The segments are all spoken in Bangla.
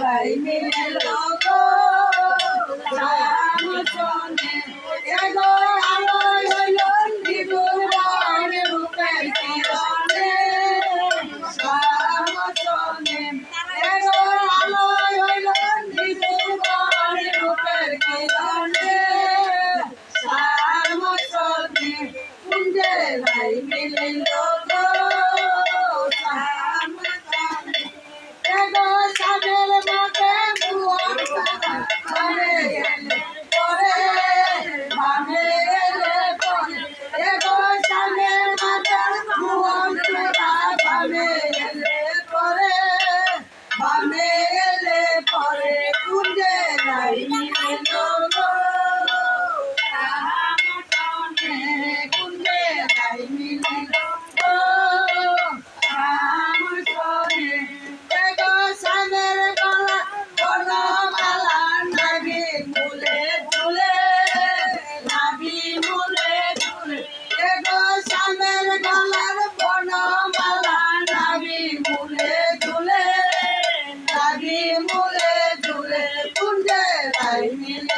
ভাই মিলে লোক রামচনে এগো আলোয় হইল দিগুণ রূপের কিরণে রামচনে এগো আলোয় হইল দিগুণ রূপের কিরণে Yeah, I'm feeling low. Ai.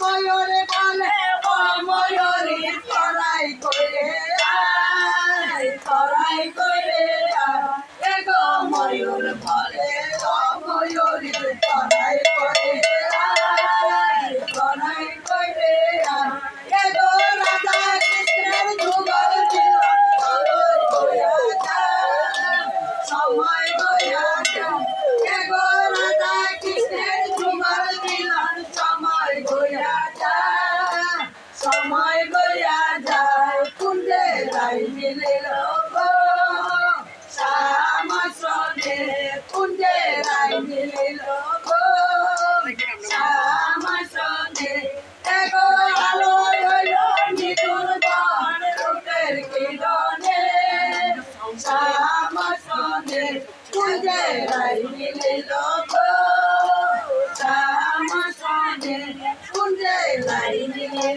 ময়ূরে সবাই মিলে শ্যামাসনে কুঞ্জে রাই মিলে শ্যামাসনে এগো আলো হইল নিদুর বন রূপের কিরণে শ্যামাসনে কুঞ্জে রাই মিলে শ্যামাসনে কুঞ্জে রাই মিলে